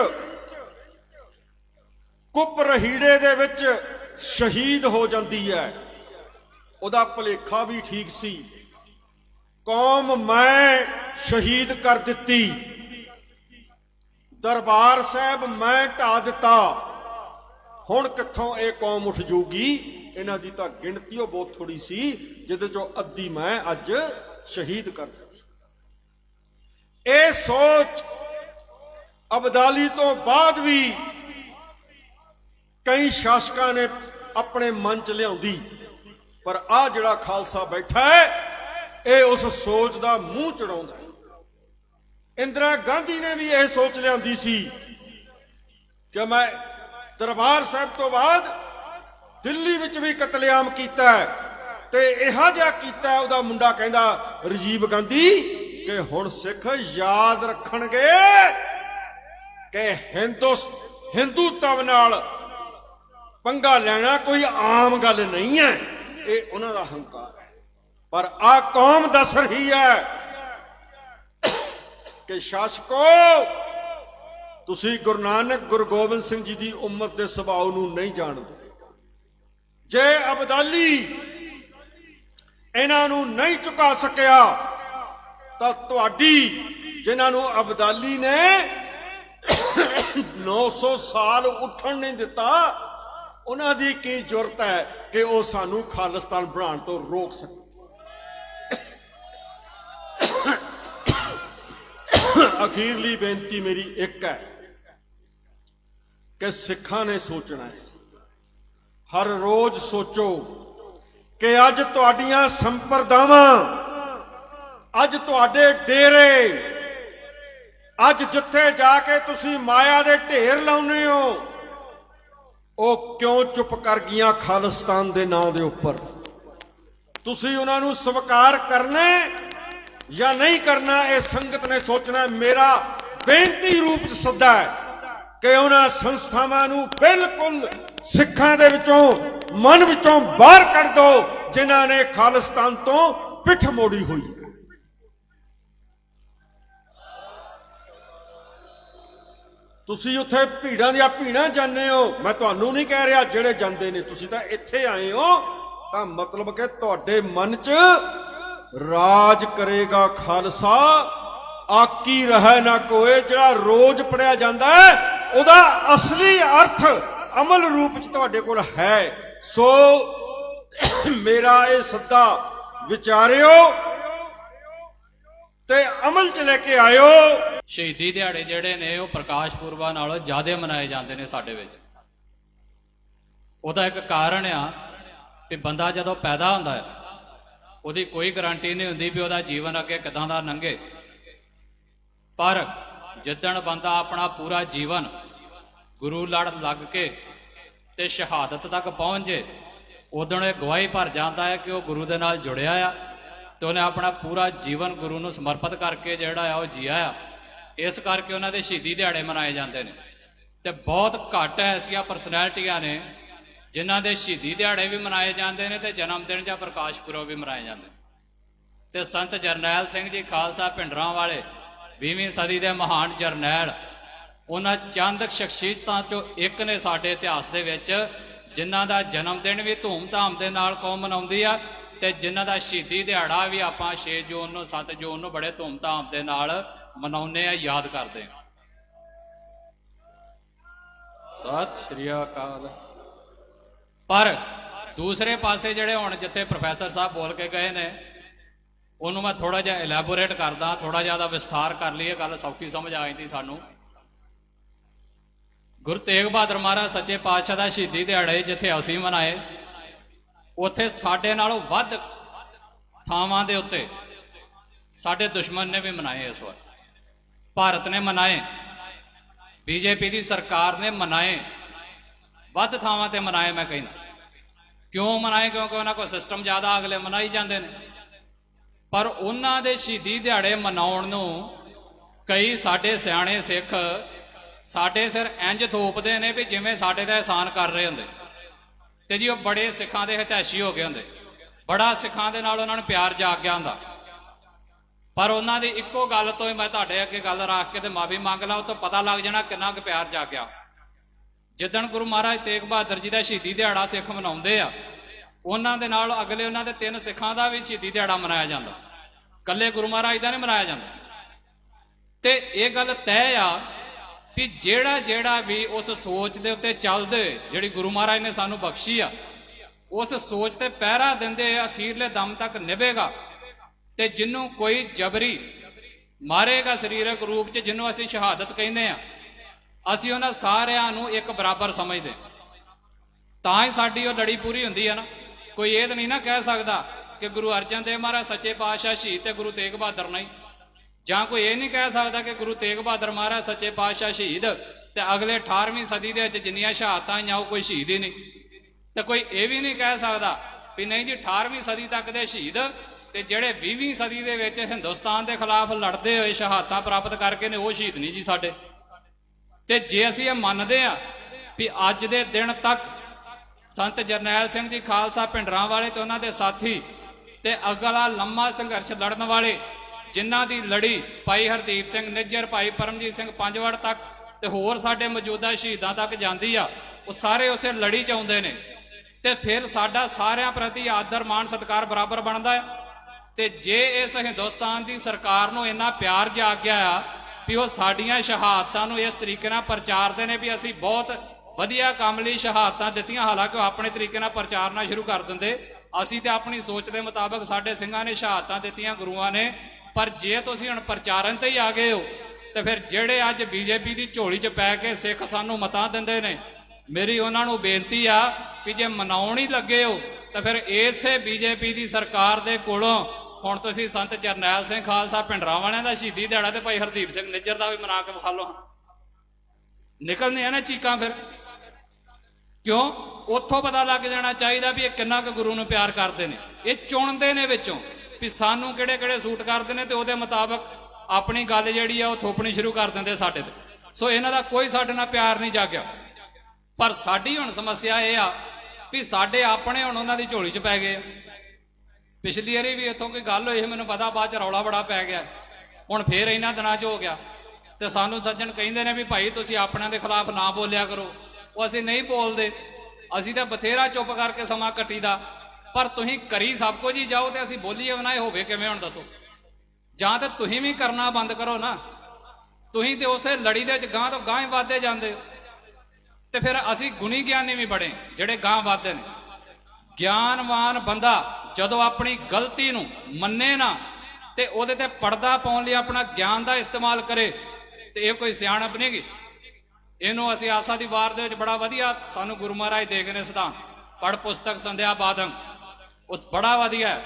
ਕੁੱਪ ਰਹੀੜੇ ਦੇ ਵਿੱਚ ਸ਼ਹੀਦ ਹੋ ਜਾਂਦੀ ਹੈ। ਉਹਦਾ ਭਲੇਖਾ ਵੀ ਠੀਕ ਸੀ। ਕੌਮ ਮੈਂ ਸ਼ਹੀਦ ਕਰ ਦਿੱਤੀ। ਦਰਬਾਰ ਸਾਹਿਬ ਮੈਂ ਢਾ ਦਿੱਤਾ। ਹੁਣ ਕਿੱਥੋਂ ਇਹ ਕੌਮ ਉੱਠ ਜੂਗੀ? ਇਹਨਾਂ ਦੀ ਤਾਂ ਗਿਣਤੀ ਉਹ ਬਹੁਤ ਥੋੜੀ ਸੀ, ਜਿਹਦੇ ਚੋਂ ਅੱਧੀ ਮੈਂ ਅੱਜ ਸ਼ਹੀਦ ਕਰ ਦਿੱਤੀ। ਇਹ ਸੋਚ ਅਬਦਾਲੀ ਤੋਂ ਬਾਅਦ ਵੀ ਕਈ ਸ਼ਾਸਕਾਂ ਨੇ ਆਪਣੇ ਮਨ ਚ ਲਿਆਉਂਦੀ, ਪਰ ਆ ਜਿਹੜਾ ਖਾਲਸਾ ਬੈਠਾ ਹੈ, ਇਹ ਉਸ ਸੋਚ ਦਾ ਮੂੰਹ ਚੜਾਉਂਦਾ ਇੰਦਰਾ ਗਾਂਧੀ ਨੇ ਵੀ ਇਹ ਸੋਚ ਲਿਆਂਦੀ ਸੀ ਕਿ ਮੈਂ ਦਰਬਾਰ ਸਾਹਿਬ ਤੋਂ ਬਾਅਦ ਦਿੱਲੀ ਵਿੱਚ ਵੀ ਕਤਲੇਆਮ ਕੀਤਾ ਤੇ ਇਹੋ ਜਿਹਾ ਕੀਤਾ ਉਹਦਾ ਮੁੰਡਾ ਕਹਿੰਦਾ, ਰਾਜੀਵ ਗਾਂਧੀ, ਕਿ ਹੁਣ ਸਿੱਖ ਯਾਦ ਰੱਖਣਗੇ ਕਿ ਹਿੰਦੁਸ ਹਿੰਦੂਤਵ ਨਾਲ ਪੰਗਾ ਲੈਣਾ ਕੋਈ ਆਮ ਗੱਲ ਨਹੀਂ ਹੈ। ਇਹ ਉਹਨਾਂ ਦਾ ਹੰਕਾਰ ਹੈ। ਪਰ ਆ ਕੌਮ ਦੱਸ ਰਹੀ ਹੈ ਕਿ ਸ਼ਾਸਕੋ, ਤੁਸੀਂ ਗੁਰੂ ਨਾਨਕ ਗੁਰੂ ਗੋਬਿੰਦ ਸਿੰਘ ਜੀ ਦੀ ਉਮਤ ਦੇ ਸੁਭਾਅ ਨੂੰ ਨਹੀਂ ਜਾਣਦੇ। ਜੇ ਅਬਦਾਲੀ ਇਹਨਾਂ ਨੂੰ ਨਹੀਂ ਚੁਕਾ ਸਕਿਆ, ਤਾਂ ਤੁਹਾਡੀ, ਜਿਨ੍ਹਾਂ ਨੂੰ ਅਬਦਾਲੀ ਨੇ 900 ਸਾਲ ਉੱਠਣ ਨਹੀਂ ਦਿੱਤਾ ਉਹਨਾਂ ਦੀ ਕੀ ਜ਼ਰੂਰਤ ਹੈ ਕਿ ਉਹ ਸਾਨੂੰ ਖਾਲਿਸਤਾਨ ਬਣਾਉਣ ਤੋਂ ਰੋਕ ਸਕਣ? ਅਖੀਰਲੀ ਬੇਨਤੀ ਮੇਰੀ ਇੱਕ ਹੈ ਕਿ ਸਿੱਖਾਂ ਨੇ ਸੋਚਣਾ ਹੈ। ਹਰ ਰੋਜ਼ ਸੋਚੋ ਕਿ ਅੱਜ ਤੁਹਾਡੀਆਂ ਸੰਪਰਦਾਵਾਂ, ਅੱਜ ਤੁਹਾਡੇ ਡੇਰੇ, ਅੱਜ ਜਿੱਥੇ ਜਾ ਕੇ ਤੁਸੀਂ ਮਾਇਆ ਦੇ ਢੇਰ ਲਾਉਨੇ ਹੋ ਉਹ ਕਿਉਂ ਚੁੱਪ ਕਰ ਗਈਆਂ ਖਾਲਿਸਤਾਨ ਦੇ ਨਾਂ ਦੇ ਉੱਪਰ? ਤੁਸੀਂ ਉਹਨਾਂ ਨੂੰ ਸਵੀਕਾਰ ਕਰਨਾ ਜਾਂ ਨਹੀਂ ਕਰਨਾ, ਇਹ ਸੰਗਤ ਨੇ ਸੋਚਣਾ ਮੇਰਾ ਬੇਨਤੀ ਰੂਪ ਚ ਸੱਦਾ ਹੈ ਕਿ ਉਹਨਾਂ ਸੰਸਥਾਵਾਂ ਨੂੰ ਬਿਲਕੁਲ ਸਿੱਖਾਂ ਦੇ ਵਿੱਚੋਂ, ਮਨ ਵਿੱਚੋਂ ਬਾਹਰ ਕੱਢ ਦਿਓ, ਜਿਨ੍ਹਾਂ ਨੇ ਖਾਲਿਸਤਾਨ ਤੋਂ ਪਿੱਠ ਮੋੜੀ ਹੋਈ। ਤੁਸੀਂ ਉੱਥੇ ਭੀੜਾਂ ਦੀਆਂ ਭੀੜਾਂ ਜਾਂਦੇ ਹੋ। ਮੈਂ ਤੁਹਾਨੂੰ ਨਹੀਂ ਕਹਿ ਰਿਹਾ ਜਿਹੜੇ ਜਾਂਦੇ ਨੇ। ਤੁਸੀਂ ਤਾਂ ਇੱਥੇ ਆਏ ਹੋ, ਤਾਂ ਮਤਲਬ ਕਿ ਤੁਹਾਡੇ ਮਨ 'ਚ ਰਾਜ ਕਰੇਗਾ ਖਾਲਸਾ। ਆਕੀ ਰਹਿ ਨਾ ਕੋਏ, ਜਿਹੜਾ ਰੋਜ਼ ਪੜਿਆ ਜਾਂਦਾ ਹੈ, ਉਹਦਾ ਅਸਲੀ ਅਰਥ ਅਮਲ ਰੂਪ 'ਚ ਤੁਹਾਡੇ ਕੋਲ ਹੈ। ਸੋ ਮੇਰਾ ਇਹ ਸੱਦਾ ਵਿਚਾਰਿਓ ਤੇ ਅਮਲ 'ਚ ਲੈ ਕੇ ਆਇਓ। ਸ਼ਹੀਦੀ ਦਿਹਾੜੇ ਜਿਹੜੇ ਨੇ ਉਹ ਪ੍ਰਕਾਸ਼ ਪੁਰਬਾਂ ਨਾਲੋਂ ਜ਼ਿਆਦਾ ਮਨਾਏ ਜਾਂਦੇ ਨੇ ਸਾਡੇ ਵਿੱਚ। ਉਹਦਾ ਇੱਕ ਕਾਰਨ ਆ ਕਿ ਬੰਦਾ ਜਦੋਂ ਪੈਦਾ ਹੁੰਦਾ ਹੈ, ਉਹਦੀ ਕੋਈ ਗਾਰੰਟੀ ਨਹੀਂ ਹੁੰਦੀ ਵੀ ਉਹਦਾ ਜੀਵਨ ਅੱਗੇ ਕਿਦਾਂ ਦਾ ਲੰਘੇ। ਪਰ ਜਿੱਦਣ ਬੰਦਾ ਆਪਣਾ ਪੂਰਾ ਜੀਵਨ ਗੁਰੂ ਲੜ ਲੱਗ ਕੇ ਤੇ ਸ਼ਹਾਦਤ ਤੱਕ ਪਹੁੰਚ ਜੇ ਉਦੋਂ ਇਹ ਗਵਾਹੀ ਭਰ ਜਾਂਦਾ ਹੈ ਕਿ ਉਹ ਗੁਰੂ ਦੇ ਨਾਲ ਜੁੜਿਆ ਆ ਤੇ ਉਹਨੇ ਆਪਣਾ ਪੂਰਾ ਜੀਵਨ ਗੁਰੂ ਨੂੰ ਸਮਰਪਿਤ ਕਰਕੇ ਜਿਹੜਾ ਆ ਉਹ ਜੀਆ ਆ। ਇਸ ਕਰਕੇ ਉਹਨਾਂ ਦੇ ਸ਼ਹੀਦੀ ਦਿਹਾੜੇ ਮਨਾਏ ਜਾਂਦੇ ਨੇ। ਤੇ ਬਹੁਤ ਘੱਟ ਐਸੀਆਂ ਪਰਸਨੈਲਿਟੀਆਂ ਨੇ, ਜਿਨ੍ਹਾਂ ਦੇ ਸ਼ਹੀਦੀ ਦਿਹਾੜੇ ਵੀ ਮਨਾਏ ਜਾਂਦੇ ਨੇ ਤੇ ਜਨਮ ਦਿਨ ਜਾਂ ਪ੍ਰਕਾਸ਼ ਪੁਰਬ ਵੀ ਮਨਾਏ ਜਾਂਦੇ ਨੇ। ਤੇ ਸੰਤ ਜਰਨੈਲ ਸਿੰਘ ਜੀ ਖਾਲਸਾ ਭਿੰਡਰਾਂ ਵਾਲੇ 20ਵੀਂ ਸਦੀ ਦੇ ਮਹਾਨ ਜਰਨੈਲ, ਉਹਨਾਂ ਚੰਦ ਸ਼ਖਸੀਅਤਾਂ ਚੋਂ ਇੱਕ ਨੇ ਸਾਡੇ ਇਤਿਹਾਸ ਦੇ ਵਿੱਚ, ਜਿਨ੍ਹਾਂ ਦਾ ਜਨਮ ਦਿਨ ਵੀ ਧੂਮ-ਧਾਮ ਦੇ ਨਾਲ ਕੌਮ ਮਨਾਉਂਦੀ ਆ ਤੇ ਜਿਨ੍ਹਾਂ ਦਾ ਸ਼ਹੀਦੀ ਦਿਹਾੜਾ ਵੀ ਆਪਾਂ 6 ਜੂਨ ਨੂੰ 7 ਜੂਨ ਨੂੰ ਬੜੇ ਧੂਮ-ਧਾਮ ਦੇ ਨਾਲ ਮਨਾਉਂਦੇ ਆ, ਯਾਦ ਕਰਦੇ ਆ। ਸਤਿ ਸ਼੍ਰੀ ਅਕਾਲ। ਪਰ ਦੂਸਰੇ ਪਾਸੇ ਜਿਹੜੇ ਹੁਣ ਜਿੱਥੇ ਪ੍ਰੋਫੈਸਰ ਸਾਹਿਬ ਬੋਲ ਕੇ ਗਏ ਨੇ, ਉਹਨੂੰ ਮੈਂ ਥੋੜਾ ਜਿਹਾ ਇਲੈਬੋਰੇਟ ਕਰਦਾ ਥੋੜਾ ਜਿਹਾ ਦਾ ਵਿਸਥਾਰ ਕਰ ਲਈਏ, ਗੱਲ ਸੌਖੀ ਸਮਝ ਆ ਜਾਂਦੀ ਸਾਨੂੰ। ਗੁਰੂ ਤੇਗ ਬਹਾਦਰ ਮਹਾਰਾਜ ਸੱਚੇ ਪਾਤਸ਼ਾਹ ਦਾ ਸ਼ਹੀਦੀ ਦਿਹਾੜੇ ਜਿੱਥੇ ਅਸੀਂ ਮਨਾਏ, ਉੱਥੇ ਸਾਡੇ ਨਾਲੋਂ ਵੱਧ ਥਾਵਾਂ ਦੇ ਉੱਤੇ ਸਾਡੇ ਦੁਸ਼ਮਣ ਨੇ ਵੀ ਮਨਾਏ ਇਸ ਵਾਰ। ਭਾਰਤ ਨੇ ਮਨਾਏ, ਬੀਜੇਪੀ ਦੀ ਸਰਕਾਰ ਨੇ ਮਨਾਏ, ਵੱਧ ਥਾਵਾਂ ਤੇ ਮਨਾਏ ਮੈਂ ਕਹਿੰਦਾ। ਕਿਉਂ ਮਨਾਏ? ਕਿਉਂਕਿ ਉਹਨਾਂ ਕੋਲ ਸਿਸਟਮ ਜ਼ਿਆਦਾ ਅਗਲੇ ਮਨਾਈ ਜਾਂਦੇ ਨੇ। ਪਰ ਉਹਨਾਂ ਦੇ ਸ਼ਹੀਦੀ ਦਿਹਾੜੇ ਮਨਾਉਣ ਨੂੰ ਕਈ ਸਾਡੇ ਸਿਆਣੇ ਸਿੱਖ ਸਾਡੇ ਸਿਰ ਇੰਜ ਥੋਪਦੇ ਨੇ ਵੀ ਜਿਵੇਂ ਸਾਡੇ ਦਾ ਇਹਸਾਨ ਕਰ ਰਹੇ ਹੁੰਦੇ। ਤੇ ਜੀ ਉਹ ਬੜੇ ਸਿੱਖਾਂ ਦੇ ਹਿਤੈਸ਼ੀ ਹੋ ਗਏ ਹੁੰਦੇ। ਬੜਾ ਸਿੱਖਾਂ ਦੇ ਨਾਲ ਉਹਨਾਂ ਨੂੰ ਪਿਆਰ ਜਾਗ ਗਿਆ ਹੁੰਦਾ। ਪਰ ਉਹਨਾਂ ਦੀ ਇੱਕੋ ਗੱਲ ਤੋਂ ਹੀ ਮੈਂ ਤੁਹਾਡੇ ਅੱਗੇ ਗੱਲ ਰੱਖ ਕੇ ਤੇ ਮਾਫੀ ਮੰਗ ਲਾਂ ਉਹ ਤੋਂ ਪਤਾ ਲੱਗ ਜਾਣਾ ਕਿੰਨਾ ਕੁ ਪਿਆਰ ਜਾ ਗਿਆ ਜਿੱਦਣ ਗੁਰੂ ਮਹਾਰਾਜ ਤੇਗ ਬਹਾਦਰ ਜੀ ਦਾ ਸ਼ਹੀਦੀ ਦਿਹਾੜਾ ਸਿੱਖ ਮਨਾਉਂਦੇ ਆ, ਉਹਨਾਂ ਦੇ ਨਾਲ ਅਗਲੇ ਉਹਨਾਂ ਦੇ ਤਿੰਨ ਸਿੱਖਾਂ ਦਾ ਵੀ ਸ਼ਹੀਦੀ ਦਿਹਾੜਾ ਮਨਾਇਆ ਜਾਂਦਾ। ਕੱਲੇ ਗੁਰੂ ਮਹਾਰਾਜ ਦਾ ਨਹੀਂ ਮਨਾਇਆ ਜਾਂਦਾ। ਤੇ ਇਹ ਗੱਲ ਤੈਅ ਆ ਵੀ ਜਿਹੜਾ ਜਿਹੜਾ ਵੀ ਉਸ ਸੋਚ ਦੇ ਉੱਤੇ ਚੱਲਦੇ, ਜਿਹੜੀ ਗੁਰੂ ਮਹਾਰਾਜ ਨੇ ਸਾਨੂੰ ਬਖਸ਼ੀ ਆ, ਉਸ ਸੋਚ ਤੇ ਪਹਿਰਾ ਦਿੰਦੇ ਅਖੀਰਲੇ ਦਮ ਤੱਕ ਨਿਭੇਗਾ। ਤੇ ਜਿਹਨੂੰ ਕੋਈ ਜਬਰੀ ਮਾਰੇਗਾ ਸਰੀਰਕ ਰੂਪ 'ਚ ਜਿਹਨੂੰ ਅਸੀਂ ਸ਼ਹਾਦਤ ਕਹਿੰਦੇ ਆ ਅਸੀਂ ਉਹਨਾਂ ਸਾਰਿਆਂ ਨੂੰ ਇੱਕ ਬਰਾਬਰ ਸਮਝਦੇ ਤਾਂ ਹੀ ਸਾਡੀ ਉਹ ਲੜੀ ਪੂਰੀ ਹੁੰਦੀ ਹੈ ਨਾ। ਕੋਈ ਇਹ ਤਾਂ ਨਹੀਂ ਨਾ ਕਹਿ ਸਕਦਾ ਕਿ ਗੁਰੂ ਅਰਜਨ ਦੇਵ ਮਹਾਰਾਜ ਸੱਚੇ ਪਾਤਸ਼ਾਹ ਸ਼ਹੀਦ ਤੇ ਗੁਰੂ ਤੇਗ ਬਹਾਦਰ ਨਹੀਂ। ਜਾਂ ਕੋਈ ਇਹ ਨਹੀਂ ਕਹਿ ਸਕਦਾ ਕਿ ਗੁਰੂ ਤੇਗ ਬਹਾਦਰ ਮਹਾਰਾਜ ਸੱਚੇ ਪਾਤਸ਼ਾਹ ਸ਼ਹੀਦ ਤੇ ਅਗਲੇ 18ਵੀਂ ਸਦੀ ਦੇ ਵਿੱਚ ਜਿੰਨੀਆਂ ਸ਼ਹਾਦਤਾਂ ਆਈਆਂ, ਉਹ ਕੋਈ ਸ਼ਹੀਦ ਹੀ ਨਹੀਂ। ਤੇ ਕੋਈ ਇਹ ਵੀ ਨਹੀਂ ਕਹਿ ਸਕਦਾ ਵੀ ਨਹੀਂ ਜੀ 18ਵੀਂ ਸਦੀ ਤੱਕ ਦੇ ਸ਼ਹੀਦ ਤੇ ਜਿਹੜੇ 20ਵੀਂ ਸਦੀ ਦੇ ਵਿੱਚ ਹਿੰਦੁਸਤਾਨ ਦੇ ਖਿਲਾਫ ਲੜਦੇ ਹੋਏ ਸ਼ਹਾਦਤਾਂ ਪ੍ਰਾਪਤ ਕਰਕੇ ਨੇ, ਉਹ ਸ਼ਹੀਦ ਨਹੀਂ ਜੀ ਸਾਡੇ। ਤੇ ਜੇ ਅਸੀਂ ਇਹ ਮੰਨਦੇ ਆ ਵੀ ਅੱਜ ਦੇ ਦਿਨ ਤੱਕ ਸੰਤ ਜਰਨੈਲ ਸਿੰਘ ਜੀ ਖਾਲਸਾ ਪਿੰਡਰਾਂ ਵਾਲੇ ਤੇ ਉਹਨਾਂ ਦੇ ਸਾਥੀ ਤੇ ਅਗਲਾ ਲੰਮਾ ਸੰਘਰਸ਼ ਲੜਨ ਵਾਲੇ ਜਿਨ੍ਹਾਂ ਦੀ ਲੜੀ ਭਾਈ ਹਰਦੀਪ ਸਿੰਘ ਨਿੱਜਰ, ਭਾਈ ਪਰਮਜੀਤ ਸਿੰਘ ਪੰਜਵੜ ਤੱਕ ਤੇ ਹੋਰ ਸਾਡੇ ਮੌਜੂਦਾ ਸ਼ਹੀਦਾਂ ਤੱਕ ਜਾਂਦੀ ਆ, ਉਹ ਸਾਰੇ ਉਸੇ ਲੜੀ ਚ ਆਉਂਦੇ ਨੇ। ਤੇ ਫਿਰ ਸਾਡਾ ਸਾਰਿਆਂ ਪ੍ਰਤੀ ਆਦਰ, ਮਾਣ, ਸਤਿਕਾਰ ਬਰਾਬਰ ਬਣਦਾ ਹੈ। ਤੇ ਜੇ ਇਸ ਹਿੰਦੁਸਤਾਨ ਦੀ ਸਰਕਾਰ ਨੂੰ ਇੰਨਾ ਪਿਆਰ ਜਾਗ ਗਿਆ ਆ ਵੀ ਉਹ ਸਾਡੀਆਂ ਸ਼ਹਾਦਤਾਂ ਨੂੰ ਇਸ ਤਰੀਕੇ ਨਾਲ ਪ੍ਰਚਾਰਦੇ ਨੇ ਵੀ ਅਸੀਂ ਬਹੁਤ ਵਧੀਆ ਕੰਮ ਲਈ ਸ਼ਹਾਦਤਾਂ ਦਿੱਤੀਆਂ, ਹਾਲਾਂਕਿ ਉਹ ਆਪਣੇ ਤਰੀਕੇ ਨਾਲ ਪ੍ਰਚਾਰਨਾ ਸ਼ੁਰੂ ਕਰ ਦਿੰਦੇ, ਅਸੀਂ ਤੇ ਆਪਣੀ ਸੋਚ ਦੇ ਮੁਤਾਬਕ ਸਾਡੇ ਸਿੰਘਾਂ ਨੇ ਸ਼ਹਾਦਤਾਂ ਦਿੱਤੀਆਂ, ਗੁਰੂਆਂ ਨੇ, ਪਰ ਜੇ ਤੁਸੀਂ ਹੁਣ ਪ੍ਰਚਾਰਨ ਤੇ ਹੀ ਆ ਗਏ ਹੋ, ਤੇ ਫਿਰ ਜਿਹੜੇ ਅੱਜ ਬੀਜੇਪੀ ਦੀ ਝੋਲੀ 'ਚ ਪੈ ਕੇ ਸਿੱਖ ਸਾਨੂੰ ਮਤਾਂ ਦਿੰਦੇ ਨੇ, ਮੇਰੀ ਉਹਨਾਂ ਨੂੰ ਬੇਨਤੀ ਆ ਵੀ ਜੇ ਮਨਾਉਣ ਹੀ ਲੱਗੇ ਹੋ, ਤਾਂ ਫਿਰ ਇਸੇ ਬੀਜੇਪੀ ਦੀ ਸਰਕਾਰ ਦੇ ਕੋਲੋਂ ਹੁਣ ਤੁਸੀਂ ਸੰਤ ਜਰਨੈਲ ਸਿੰਘ ਖਾਲਸਾ ਪਿੰਡਰਾਂ ਵਾਲਿਆਂ ਦਾ ਸ਼ਹੀਦੀ ਦਿਹਾੜਾ ਤੇ ਭਾਈ ਹਰਦੀਪ ਸਿੰਘ ਨਿੱਜਰ ਦਾ ਵੀ ਮਨਾ ਕੇ ਵਿਖਾ ਲਓ ਨਿਕਲਨੇ ਆ ਨਾ ਚੀਕਾਂ ਫਿਰ। ਕਿਉਂ? ਉੱਥੋਂ ਪਤਾ ਲੱਗ ਜਾਣਾ ਚਾਹੀਦਾ ਵੀ ਇਹ ਕਿੰਨਾ ਕੁ ਗੁਰੂ ਨੂੰ ਪਿਆਰ ਕਰਦੇ ਨੇ। ਇਹ ਚੁਣਦੇ ਨੇ ਵਿੱਚੋਂ ਵੀ ਸਾਨੂੰ ਕਿਹੜੇ ਕਿਹੜੇ ਸੂਟ ਕਰਦੇ ਨੇ ਤੇ ਉਹਦੇ ਮੁਤਾਬਕ ਆਪਣੀ ਗੱਲ ਜਿਹੜੀ ਆ ਉਹ ਥੋਪਣੀ ਸ਼ੁਰੂ ਕਰ ਦਿੰਦੇ ਸਾਡੇ ਤੇ। ਸੋ ਇਹਨਾਂ ਦਾ ਕੋਈ ਸਾਡੇ ਨਾਲ ਪਿਆਰ ਨਹੀਂ ਜਾਗਿਆ। ਪਰ ਸਾਡੀ ਹੁਣ ਸਮੱਸਿਆ ਇਹ ਆ ਵੀ ਸਾਡੇ ਆਪਣੇ ਹੁਣ ਉਹਨਾਂ ਦੀ ਝੋਲੀ 'ਚ ਪੈ ਗਏ ਪਿਛਲੀ ਵਾਰੀ ਵੀ ਇੱਥੋਂ ਕੋਈ ਗੱਲ ਹੋਈ ਸੀ, ਮੈਨੂੰ ਪਤਾ ਬਾਅਦ ਚ ਰੌਲਾ ਬੜਾ ਪੈ ਗਿਆ। ਹੁਣ ਫੇਰ ਇਹਨਾਂ ਦਿਨਾਂ 'ਚ ਹੋ ਗਿਆ। ਤੇ ਸਾਨੂੰ ਸੱਜਣ ਕਹਿੰਦੇ ਨੇ ਵੀ ਭਾਈ ਤੁਸੀਂ ਆਪਣਿਆਂ ਦੇ ਖਿਲਾਫ ਨਾ ਬੋਲਿਆ ਕਰੋ। ਉਹ ਅਸੀਂ ਨਹੀਂ ਬੋਲਦੇ। ਅਸੀਂ ਤਾਂ ਬਥੇਰਾ ਚੁੱਪ ਕਰਕੇ ਸਮਾਂ ਕੱਟੀਦਾ। ਪਰ ਤੁਸੀਂ ਕਰੀ ਸਭ ਕੁਝ ਹੀ ਜਾਓ ਤੇ ਅਸੀਂ ਬੋਲੀਏ ਬਣਾਏ ਹੋਵੇ ਕਿਵੇਂ ਹੁਣ ਦੱਸੋ। ਜਾਂ ਤੇ ਤੁਸੀਂ ਵੀ ਕਰਨਾ ਬੰਦ ਕਰੋ ਨਾ। ਤੁਸੀਂ ਤੇ ਉਸੇ ਲੜੀ ਦੇ ਵਿੱਚ ਗਾਂ ਤੋਂ ਗਾਂ ਹੀ ਵਧਦੇ ਜਾਂਦੇ। ਹੋ ਤੇ ਫਿਰ ਅਸੀਂ ਗੁਣੀ ਗਿਆਨੀ ਵੀ ਬੜੇ, ਜਿਹੜੇ ਗਾਂ ਵਧਦੇ ਨੇ। ਗਿਆਨਵਾਨ ਬੰਦਾ ਜਦੋਂ ਆਪਣੀ ਗਲਤੀ ਨੂੰ ਮੰਨੇ ਨਾ, ਤੇ ਉਹਦੇ ਤੇ ਪਰਦਾ ਪਾਉਣ ਲਈ ਆਪਣਾ ਗਿਆਨ ਦਾ ਇਸਤੇਮਾਲ ਕਰੇ, ਤੇ ਇਹ ਕੋਈ ਸਿਆਣਪ ਨਹੀਂ ਗੀ। ਇਹਨੂੰ ਅਸੀਂ ਆਸਾ ਦੀ ਵਾਰ ਦੇ ਵਿੱਚ ਬੜਾ ਵਧੀਆ ਸਾਨੂੰ ਗੁਰੂ ਮਹਾਰਾਜ ਦੇ ਗਏ ਨੇ ਸਿਧਾਂਤ ਪੜ ਪੁਸਤਕ ਸੰਧਿਆ ਬਾਦਮ ਉਸ ਬੜਾ ਵਧੀਆ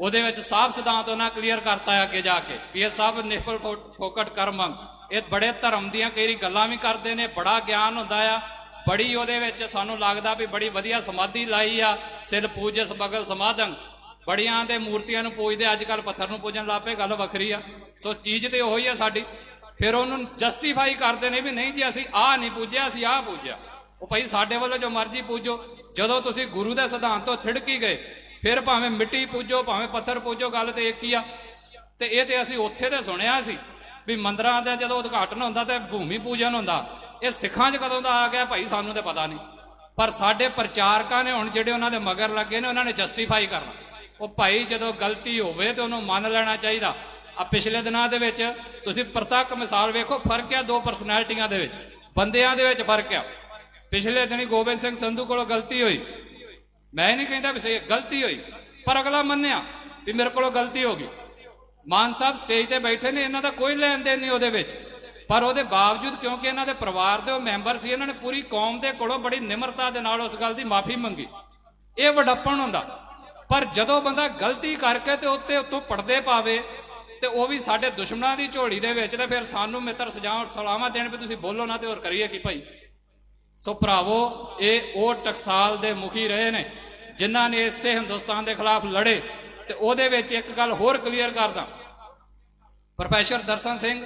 ਉਹਦੇ ਵਿੱਚ ਸਾਫ਼ ਸਿਧਾਂਤ ਉਹਨਾਂ ਕਲੀਅਰ ਕਰਤਾ ਹੈ ਅੱਗੇ ਜਾ ਕੇ, ਵੀ ਇਹ ਸਭ ਨਿਫਲ ਫੋ- ਫੋਕਟ ਕਰਮ ਇਹ ਬੜੇ ਧਰਮ ਦੀਆਂ ਕਈ ਗੱਲਾਂ ਵੀ ਕਰਦੇ ਨੇ, ਬੜਾ ਗਿਆਨ ਹੁੰਦਾ ਆ। ਬੜੀ ਉਹਦੇ ਵਿੱਚ ਸਾਨੂੰ ਲੱਗਦਾ ਵੀ ਬੜੀ ਵਧੀਆ ਸਮਾਧੀ ਲਾਈ ਆ, ਸਿਰ ਪੂਜਸ ਬਗਲ ਸਮਾਧਨ। ਬੜੀਆਂ ਦੇ ਮੂਰਤੀਆਂ ਨੂੰ ਪੂਜਦੇ ਅੱਜ ਕੱਲ ਪੱਥਰ ਨੂੰ ਪੂਜਣ ਲੱਪੇ ਗੱਲ ਵੱਖਰੀ ਆ। ਸੋ ਚੀਜ਼ ਤੇ ਉਹੀ ਆ ਸਾਡੀ। ਫਿਰ ਉਹਨੂੰ ਜਸਟੀਫਾਈ ਕਰਦੇ ਨੇ ਵੀ ਨਹੀਂ ਜੀ, ਅਸੀਂ ਆਹ ਨਹੀਂ ਪੂਜਿਆ, ਅਸੀਂ ਆਹ ਪੂਜਿਆ। ਉਹ ਭਾਈ ਸਾਡੇ ਵੱਲੋਂ ਜੋ ਮਰਜ਼ੀ ਪੂਜੋ। ਜਦੋਂ ਤੁਸੀਂ ਗੁਰੂ ਦੇ ਸਿਧਾਂਤ ਤੋਂ ਥਿੜਕੀ ਗਏ, ਫਿਰ ਭਾਵੇਂ ਮਿੱਟੀ ਪੂਜੋ, ਭਾਵੇਂ ਪੱਥਰ ਪੂਜੋ, ਗੱਲ ਤੇ ਇੱਕ ਹੀ ਆ। ਤੇ ਇਹ ਤੇ ਅਸੀਂ ਉੱਥੇ ਤੇ ਸੁਣਿਆ ਸੀ ਵੀ ਮੰਦਰਾਂ ਦਾ ਜਦੋਂ ਉਦਘਾਟਨ ਹੁੰਦਾ ਤੇ ਭੂਮੀ ਪੂਜਨ ਹੁੰਦਾ ਇਹ ਸਿੱਖਾਂ 'ਚ ਕਦੋਂ ਦਾ ਆ ਗਿਆ ਭਾਈ ਸਾਨੂੰ ਤੇ ਪਤਾ ਨਹੀਂ। ਪਰ ਸਾਡੇ ਪ੍ਰਚਾਰਕਾਂ ਨੇ ਹੁਣ ਜਿਹੜੇ ਉਹਨਾਂ ਦੇ ਮਗਰ ਲੱਗੇ ਨੇ, ਉਹਨਾਂ ਨੇ ਜਸਟੀਫਾਈ ਕਰਨਾ। ਉਹ ਭਾਈ ਜਦੋਂ ਗਲਤੀ ਹੋਵੇ ਤੇ ਉਹਨੂੰ ਮੰਨ ਲੈਣਾ ਚਾਹੀਦਾ। ਆ ਪਿਛਲੇ ਦਿਨਾਂ ਦੇ ਵਿੱਚ ਤੁਸੀਂ ਪ੍ਰਤੱਖ ਮਿਸਾਲ ਵੇਖੋ, ਫ਼ਰਕ ਆ ਦੋ ਪਰਸਨੈਲਿਟੀਆਂ ਦੇ ਵਿੱਚ। ਬੰਦਿਆਂ ਦੇ ਵਿੱਚ ਫ਼ਰਕ ਆ। ਪਿਛਲੇ ਦਿਨੀ ਗੋਬਿੰਦ ਸਿੰਘ ਸੰਧੂ ਕੋਲੋਂ ਗਲਤੀ ਹੋਈ। ਮੈਂ ਨਹੀਂ ਕਹਿੰਦਾ ਵੀ ਸਹੀ, ਗਲਤੀ ਹੋਈ। ਪਰ ਅਗਲਾ ਮੰਨਿਆ ਵੀ ਮੇਰੇ ਕੋਲੋਂ ਗਲਤੀ ਹੋ ਗਈ। ਮਾਨ ਸਾਹਿਬ ਸਟੇਜ ਤੇ ਬੈਠੇ ਨੇ, ਇਹਨਾਂ ਦਾ ਕੋਈ ਲੈਣ ਦੇਣ ਨਹੀਂ ਉਹਦੇ ਵਿੱਚ। ਪਰ ਉਹਦੇ ਬਾਵਜੂਦ ਕਿਉਂਕਿ ਇਹਨਾਂ ਦੇ ਪਰਿਵਾਰ ਦੇ ਉਹ ਮੈਂਬਰ ਸੀ, ਇਹਨਾਂ ਨੇ ਪੂਰੀ ਕੌਮ ਦੇ ਕੋਲੋਂ ਬੜੀ ਨਿਮਰਤਾ ਦੇ ਨਾਲ ਉਸ ਗੱਲ ਦੀ ਮਾਫੀ ਮੰਗੀ। ਇਹ ਵਡੱਪਣ ਹੁੰਦਾ। ਪਰ ਜਦੋਂ ਬੰਦਾ ਗਲਤੀ ਕਰਕੇ ਤੇ ਉੱਤੇ ਉੱਤੋਂ ਪੜਦੇ ਪਾਵੇ ਤੇ ਉਹ ਵੀ ਸਾਡੇ ਦੁਸ਼ਮਣਾਂ ਦੀ ਝੋਲੀ ਦੇ ਵਿੱਚ, ਤੇ ਫਿਰ ਸਾਨੂੰ ਮਿੱਤਰ ਸਜਾਉਣ ਸਲਾਮਾਂ ਦੇਣ ਵੀ ਤੁਸੀਂ ਬੋਲੋ ਨਾ ਤੇ ਹੋਰ ਕਰੀਏ ਕੀ ਭਾਈ? ਸੋ ਭਰਾਵੋ, ਇਹ ਉਹ ਟਕਸਾਲ ਦੇ ਮੁਖੀ ਰਹੇ ਨੇ, ਜਿਨ੍ਹਾਂ ਨੇ ਇਸੇ ਹਿੰਦੁਸਤਾਨ ਦੇ ਖਿਲਾਫ ਲੜੇ। ਤੇ ਉਹਦੇ ਵਿੱਚ ਇੱਕ ਗੱਲ ਹੋਰ ਕਲੀਅਰ ਕਰਦਾ। ਪ੍ਰੋਫੈਸਰ ਦਰਸ਼ਨ ਸਿੰਘ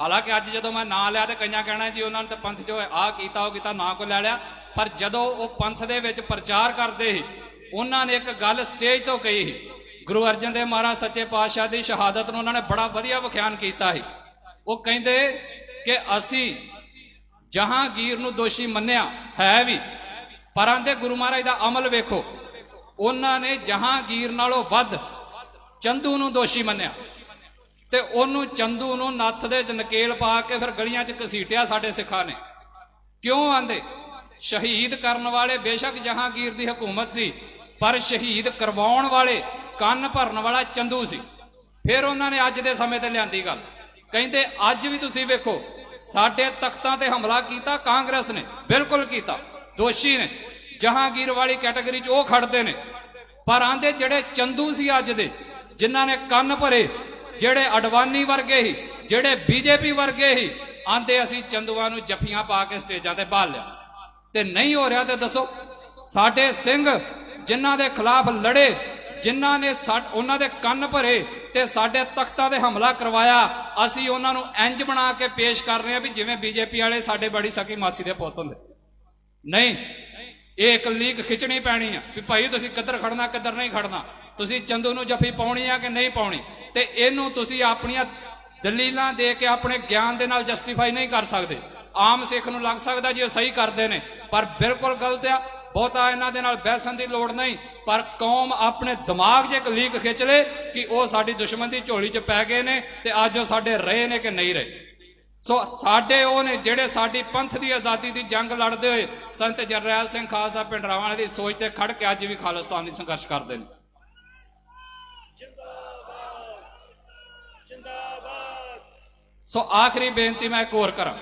ਹਾਲਾਂਕਿ ਅੱਜ ਜਦੋਂ ਮੈਂ ਨਾਂ ਲਿਆ ਤੇ ਕਈਆਂ ਕਹਿਣਾ ਜੀ ਉਹਨਾਂ ਨੇ ਤਾਂ ਪੰਥ ਜੋ ਆਹ ਕੀਤਾ, ਉਹ ਕੀਤਾ, ਨਾਂ ਕੋ ਲੈ ਲਿਆ। ਪਰ ਜਦੋਂ ਉਹ ਪੰਥ ਦੇ ਵਿੱਚ ਪ੍ਰਚਾਰ ਕਰਦੇ ਸੀ, ਉਹਨਾਂ ਨੇ ਇੱਕ ਗੱਲ ਸਟੇਜ ਤੋਂ ਕਹੀ ਸੀ। ਗੁਰੂ ਅਰਜਨ ਦੇਵ ਮਹਾਰਾਜ ਸੱਚੇ ਪਾਤਸ਼ਾਹ ਦੀ ਸ਼ਹਾਦਤ ਨੂੰ ਉਹਨਾਂ ਨੇ ਬੜਾ ਵਧੀਆ ਵਿਖਿਆਨ ਕੀਤਾ ਸੀ। ਉਹ ਕਹਿੰਦੇ ਕਿ ਅਸੀਂ ਜਹਾਂਗੀਰ ਨੂੰ ਦੋਸ਼ੀ ਮੰਨਿਆ ਹੈ ਵੀ, ਪਰ ਆਂਦੇ ਗੁਰੂ ਮਹਾਰਾਜ ਦਾ ਅਮਲ ਵੇਖੋ, ਉਹਨਾਂ ਨੇ ਜਹਾਂਗੀਰ ਨਾਲੋਂ ਵੱਧ ਚੰਦੂ ਨੂੰ ਦੋਸ਼ੀ ਮੰਨਿਆ। ਤੇ ਉਹਨੂੰ ਚੰਦੂ ਨੂੰ ਨੱਥ ਦੇ ਚ ਨਕੇਲ ਪਾ ਕੇ ਫਿਰ ਗਲੀਆਂ 'ਚ ਘਸੀਟਿਆ ਸਾਡੇ ਸਿੱਖਾਂ ਨੇ। ਕਿਉਂ ਆਂਦੇ? ਸ਼ਹੀਦ ਕਰਨ ਵਾਲੇ ਬੇਸ਼ੱਕ ਜਹਾਂਗੀਰ ਦੀ ਹਕੂਮਤ ਸੀ, ਪਰ ਸ਼ਹੀਦ ਕਰਵਾਉਣ ਵਾਲੇ ਕੰਨ ਭਰਨ ਵਾਲਾ ਚੰਦੂ ਸੀ। ਫਿਰ ਉਹਨਾਂ ਨੇ ਅੱਜ ਦੇ ਸਮੇਂ ਤੇ ਲਿਆਂਦੀ ਗੱਲ। ਕਹਿੰਦੇ, ਅੱਜ ਵੀ ਤੁਸੀਂ ਵੇਖੋ, ਸਾਡੇ ਤਖਤਾਂ ਤੇ ਹਮਲਾ ਕੀਤਾ, ਕਾਂਗਰਸ ਨੇ, ਬਿਲਕੁਲ ਕੀਤਾ, ਦੋਸ਼ੀ ਨੇ। ਜਹਾਂਗੀਰ ਵਾਲੀ ਕੈਟਾਗਰੀ 'ਚ ਉਹ ਖੜਦੇ ਨੇ। ਪਰ ਆਂਦੇ, ਜਿਹੜੇ ਚੰਦੂ ਸੀ ਅੱਜ ਦੇ, ਜਿਨ੍ਹਾਂ ਨੇ ਕੰਨ ਭਰੇ ਜਿਹੜੇ ਅਡਵਾਨੀ ਵਰਗੇ ਹੀ ਜਿਹੜੇ ਬੀਜੇਪੀ ਵਰਗੇ ਹੀ ਆਂਦੇ ਅਸੀਂ ਚੰਦੂਆਂ ਨੂੰ ਜੱਫੀਆਂ ਪਾ ਕੇ ਸਟੇਜਾਂ ਤੇ ਬਾਲ ਲਿਆ। ਤੇ ਨਹੀਂ ਹੋ ਰਿਹਾ ਤੇ ਦੱਸੋ, ਸਾਡੇ ਸਿੰਘ ਜਿਨ੍ਹਾਂ ਦੇ ਖਿਲਾਫ ਲੜੇ, ਜਿਨ੍ਹਾਂ ਨੇ ਉਹਨਾਂ ਦੇ ਕੰਨ ਭਰੇ ਤੇ ਸਾਡੇ ਤਖਤਾਂ ਤੇ ਹਮਲਾ ਕਰਵਾਇਆ, ਅਸੀਂ ਉਹਨਾਂ ਨੂੰ ਇੰਜ ਬਣਾ ਕੇ ਪੇਸ਼ ਕਰ ਰਹੇ ਹਾਂ ਵੀ ਜਿਵੇਂ ਬੀਜੇਪੀ ਵਾਲੇ ਸਾਡੇ ਬੜੀ ਸਕੀ ਮਾਸੀ ਦੇ ਪੁੱਤ ਹੁੰਦੇ। ਨਹੀਂ, ਇਹ ਇੱਕ ਲੀਕ ਖਿੱਚਣੀ ਪੈਣੀ ਆ ਵੀ ਭਾਈ ਤੁਸੀਂ ਕਿੱਧਰ ਖੜਨਾ, ਕਿੱਧਰ ਨਹੀਂ ਖੜਨਾ। ਤੁਸੀਂ ਚੰਦੂ ਨੂੰ ਜੱਫੀ ਪਾਉਣੀ ਆ ਕਿ ਨਹੀਂ ਪਾਉਣੀ? ਤੇ ਇਹਨੂੰ ਤੁਸੀਂ ਆਪਣੀਆਂ ਦਲੀਲਾਂ ਦੇ ਕੇ ਆਪਣੇ ਗਿਆਨ ਦੇ ਨਾਲ ਜਸਟੀਫਾਈ ਨਹੀਂ ਕਰ ਸਕਦੇ। ਆਮ ਸਿੱਖ ਨੂੰ ਲੱਗ ਸਕਦਾ ਜੀ ਉਹ ਸਹੀ ਕਰਦੇ ਨੇ, ਪਰ ਬਿਲਕੁਲ ਗਲਤ ਆ। ਬਹੁਤਾ ਇਹਨਾਂ ਦੇ ਨਾਲ ਬਹਿਸਣ ਦੀ ਲੋੜ ਨਹੀਂ, ਪਰ ਕੌਮ ਆਪਣੇ ਦਿਮਾਗ 'ਚ ਇੱਕ ਲੀਕ ਖਿੱਚ ਲੇ ਕਿ ਉਹ ਸਾਡੀ ਦੁਸ਼ਮਣ ਦੀ ਝੋਲੀ 'ਚ ਪੈ ਗਏ ਨੇ ਤੇ ਅੱਜ ਉਹ ਸਾਡੇ ਰਹੇ ਨੇ ਕਿ ਨਹੀਂ ਰਹੇ। ਸੋ ਸਾਡੇ ਉਹ ਨੇ ਜਿਹੜੇ ਸਾਡੀ ਪੰਥ ਦੀ ਆਜ਼ਾਦੀ ਦੀ ਜੰਗ ਲੜਦੇ ਹੋਏ ਸੰਤ ਜਰਨੈਲ ਸਿੰਘ ਖਾਲਸਾ ਪਿੰਡਰਾਵਾਂ ਵਾਲੇ ਦੀ ਸੋਚ ਤੇ ਖੜ ਕੇ ਅੱਜ ਵੀ ਖਾਲਿਸਤਾਨੀ ਸੰਘਰਸ਼ ਕਰਦੇ ਨੇ। ਸੋ ਆਖਰੀ ਬੇਨਤੀ ਮੈਂ ਇੱਕ ਹੋਰ ਕਰਾਂ।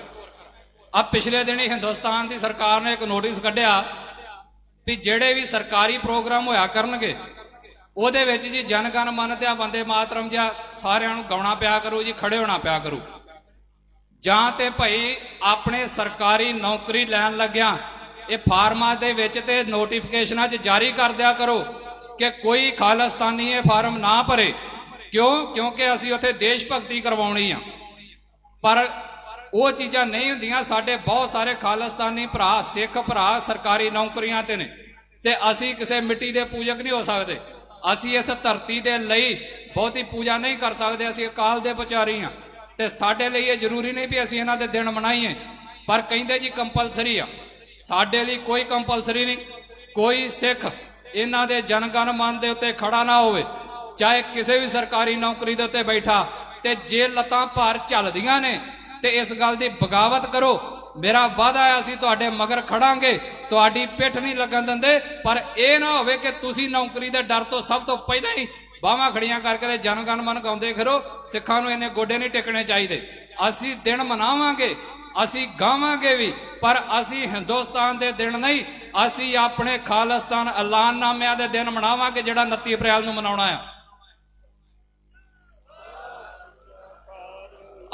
ਆ ਪਿਛਲੇ ਦਿਨੀ ਹਿੰਦੁਸਤਾਨ ਦੀ ਸਰਕਾਰ ਨੇ ਇੱਕ ਨੋਟਿਸ ਕੱਢਿਆ ਵੀ ਜਿਹੜੇ ਵੀ ਸਰਕਾਰੀ ਪ੍ਰੋਗਰਾਮ ਹੋਇਆ ਕਰਨਗੇ, ਉਹਦੇ ਵਿੱਚ ਜੀ ਜਨਗਣ ਮਨ ਤੇ ਆ ਬੰਦੇ ਮਾਤਰਮ ਜਿਹਾ ਸਾਰਿਆਂ ਨੂੰ ਗਾਉਣਾ ਪਿਆ ਕਰੂ ਜੀ, ਖੜੇ ਹੋਣਾ ਪਿਆ ਕਰੂ। ਜਾਂ ਤੇ ਭਾਈ ਆਪਣੇ ਸਰਕਾਰੀ ਨੌਕਰੀ ਲੈਣ ਲੱਗਿਆ, ਇਹ ਫਾਰਮਾਂ ਦੇ ਵਿੱਚ ਤੇ ਨੋਟੀਫਿਕੇਸ਼ਨਾਂ 'ਚ ਜਾਰੀ ਕਰ ਦਿਆ ਕਰੋ ਕਿ ਕੋਈ ਖਾਲਿਸਤਾਨੀ ਇਹ ਫਾਰਮ ਨਾ ਭਰੇ। ਕਿਉਂ? ਕਿਉਂਕਿ ਅਸੀਂ ਉੱਥੇ ਦੇਸ਼ ਭਗਤੀ ਕਰਵਾਉਣੀ ਆ। ਪਰ ਉਹ ਚੀਜ਼ਾਂ ਨਹੀਂ ਹੁੰਦੀਆਂ, ਸਾਡੇ ਬਹੁਤ ਸਾਰੇ ਖਾਲਿਸਤਾਨੀ ਭਰਾ, ਸਿੱਖ ਭਰਾ ਸਰਕਾਰੀ ਨੌਕਰੀਆਂ ਤੇ ਨੇ। ਤੇ ਅਸੀਂ ਕਿਸੇ ਮਿੱਟੀ ਦੇ ਪੂਜਕ ਨਹੀਂ ਹੋ ਸਕਦੇ। ਅਸੀਂ ਇਸ ਧਰਤੀ ਦੇ ਲਈ ਬਹੁਤੀ ਪੂਜਾ ਨਹੀਂ ਕਰ ਸਕਦੇ, ਅਸੀਂ ਅਕਾਲ ਦੇ ਵਿਚਾਰੀ ਆ ਤੇ ਸਾਡੇ ਲਈ ਇਹ ਜ਼ਰੂਰੀ ਨਹੀਂ ਵੀ ਅਸੀਂ ਇਹਨਾਂ ਦੇ ਦਿਨ ਮਨਾਈਏ। ਪਰ ਕਹਿੰਦੇ ਜੀ ਕੰਪਲਸਰੀ ਆ। ਸਾਡੇ ਲਈ ਕੋਈ ਕੰਪਲਸਰੀ ਨਹੀਂ, ਕੋਈ ਸਿੱਖ ਇਹਨਾਂ ਦੇ ਜਨਗਣ ਮਨ ਦੇ ਉੱਤੇ ਖੜਾ ਨਾ ਹੋਵੇ। ਚਾਹੇ ਕਿਸੇ ਵੀ ਸਰਕਾਰੀ ਨੌਕਰੀ ਦੇ ਉੱਤੇ ਬੈਠਾ ਤੇ ਜੇ ਲਤਾਂ ਭਾਰ ਚੱਲਦੀਆਂ ਨੇ, ਤੇ ਇਸ ਗੱਲ ਦੀ ਬਗਾਵਤ ਕਰੋ। ਮੇਰਾ ਵਾਅਦਾ ਹੈ ਅਸੀਂ ਤੁਹਾਡੇ ਮਗਰ ਖੜਾਂਗੇ। ਤੁਹਾਡੀ ਪਿੱਠ ਨਹੀਂ ਲੱਗਣ ਦਿੰਦੇ, ਪਰ ਇਹ ਨਾ ਹੋਵੇ ਕਿ ਤੁਸੀਂ ਨੌਕਰੀ ਦੇ ਡਰ ਤੋਂ ਸਭ ਤੋਂ ਪਹਿਲਾਂ ਹੀ ਬਾਹਾਂ ਖੜੀਆਂ ਕਰਕੇ ਤੇ ਜਨਗਣ ਮਨ ਗਾਉਂਦੇ ਫਿਰੋ। ਸਿੱਖਾਂ ਨੂੰ ਇਹਨੇ ਗੋਡੇ ਨਹੀਂ ਟਿਕਣੇ ਚਾਹੀਦੇ। ਅਸੀਂ ਦਿਨ ਮਨਾਵਾਂਗੇ, ਅਸੀਂ ਗਾਵਾਂਗੇ ਵੀ, ਪਰ ਅਸੀਂ ਹਿੰਦੁਸਤਾਨ ਦੇ ਦਿਨ ਨਹੀਂ, ਅਸੀਂ ਆਪਣੇ ਖਾਲਿਸਤਾਨ ਐਲਾਨਨਾਮਿਆਂ ਦੇ ਦਿਨ ਮਨਾਵਾਂਗੇ ਜਿਹੜਾ 29 ਅਪ੍ਰੈਲ ਨੂੰ ਮਨਾਉਣਾ ਆ।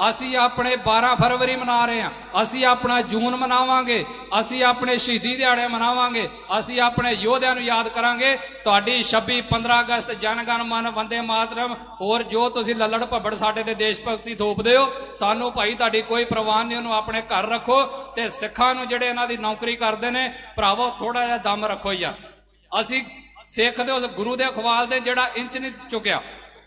ਅਸੀਂ ਆਪਣੇ 12 ਫਰਵਰੀ ਮਨਾ ਰਹੇ ਹਾਂ। ਅਸੀਂ ਆਪਣਾ ਜੂਨ ਮਨਾਵਾਂਗੇ। ਅਸੀਂ ਆਪਣੇ ਸ਼ਹੀਦੀ ਦਿਹਾੜੇ ਮਨਾਵਾਂਗੇ। ਅਸੀਂ ਆਪਣੇ ਯੋਧਿਆਂ ਨੂੰ ਯਾਦ ਕਰਾਂਗੇ। ਤੁਹਾਡੀ 26 15 ਅਗਸਤ ਜਨਗਣ ਮਨ ਵੰਦੇ ਮਾਤਰਮ। ਹੋਰ ਜੋ ਤੁਸੀਂ ਲੱਲੜ ਭੱਬੜ ਸਾਡੇ ਤੇ ਦੇਸ਼ ਭਗਤੀ ਥੋਪਦੇ ਹੋ, ਸਾਨੂੰ ਭਾਈ ਤੁਹਾਡੀ ਕੋਈ ਪ੍ਰਵਾਹ ਨਹੀਂ, ਉਹਨੂੰ ਆਪਣੇ ਘਰ ਰੱਖੋ ਤੇ ਸਿੱਖਾਂ ਨੂੰ ਜਿਹੜੇ ਇਹਨਾਂ ਦੀ ਨੌਕਰੀ ਕਰਦੇ ਨੇ, ਭਰਾਵੋ ਥੋੜਾ ਜਿਹਾ ਦਮ ਰੱਖੋ ਯਾਰ। ਅਸੀਂ ਸਿੱਖ ਦੇ ਉਸ ਗੁਰੂ ਦੇ ਅਖਵਾਲ ਦੇ ਜਿਹੜਾ ਇੰਚ ਨਹੀਂ ਚੁੱਕਿਆ।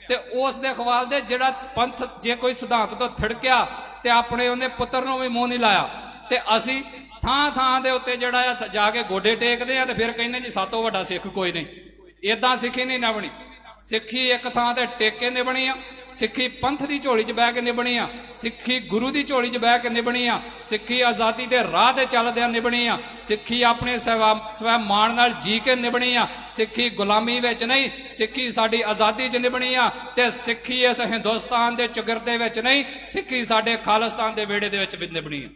ਤੇ ਉਸ ਦੇ ਅਖਵਾਲ ਦੇ ਜਿਹੜਾ ਪੰਥ ਜੇ ਕੋਈ ਸਿਧਾਂਤ ਤੋਂ ਥਿੜਕਿਆ ਤੇ ਆਪਣੇ ਉਹਨੇ ਪੁੱਤਰ ਨੂੰ ਵੀ ਮੂੰਹ ਨਹੀਂ ਲਾਇਆ। ਤੇ ਅਸੀਂ ਥਾਂ ਥਾਂ ਦੇ ਉੱਤੇ ਜਿਹੜਾ ਆ ਜਾ ਕੇ ਗੋਡੇ ਟੇਕਦੇ ਆ ਤੇ ਫਿਰ ਕਹਿੰਦੇ ਜੀ ਸਾਤੋਂ ਵੱਡਾ ਸਿੱਖ ਕੋਈ ਨਹੀਂ। ਇਦਾਂ ਸਿੱਖੀ ਨਹੀਂ ਨਾ ਬਣੀ ਸਿੱਖੀ ਇੱਕ ਥਾਂ ਤੇ ਟੇਕੇ ਨਿਬਣੀ ਆ। ਸਿੱਖੀ ਪੰਥ ਦੀ ਝੋਲੀ 'ਚ ਬਹਿ ਕੇ ਨਿਭਣੀ ਆ, ਸਿੱਖੀ ਗੁਰੂ ਦੀ ਝੋਲੀ 'ਚ ਬਹਿ ਕੇ ਨਿਭਣੀ ਆ, ਸਿੱਖੀ ਆਜ਼ਾਦੀ ਦੇ ਰਾਹ ਤੇ ਚੱਲਦਿਆਂ ਨਿਭਣੀ ਆ, ਸਿੱਖੀ ਆਪਣੇ ਸਵੈ ਸਵੈ ਮਾਣ ਨਾਲ ਜੀ ਕੇ ਨਿਭਣੀ ਆ, ਸਿੱਖੀ ਗੁਲਾਮੀ ਵਿੱਚ ਨਹੀਂ, ਸਿੱਖੀ ਸਾਡੀ ਆਜ਼ਾਦੀ 'ਚ ਨਿਭਣੀ ਆ ਤੇ ਸਿੱਖੀ ਇਸ ਹਿੰਦੁਸਤਾਨ ਦੇ ਚੁਗਰਦੇ ਵਿੱਚ ਨਹੀਂ, ਸਿੱਖੀ ਸਾਡੇ ਖਾਲਿਸਤਾਨ ਦੇ ਵਿਹੜੇ ਦੇ ਵਿੱਚ ਵੀ ਨਿਬਣੀ ਆ।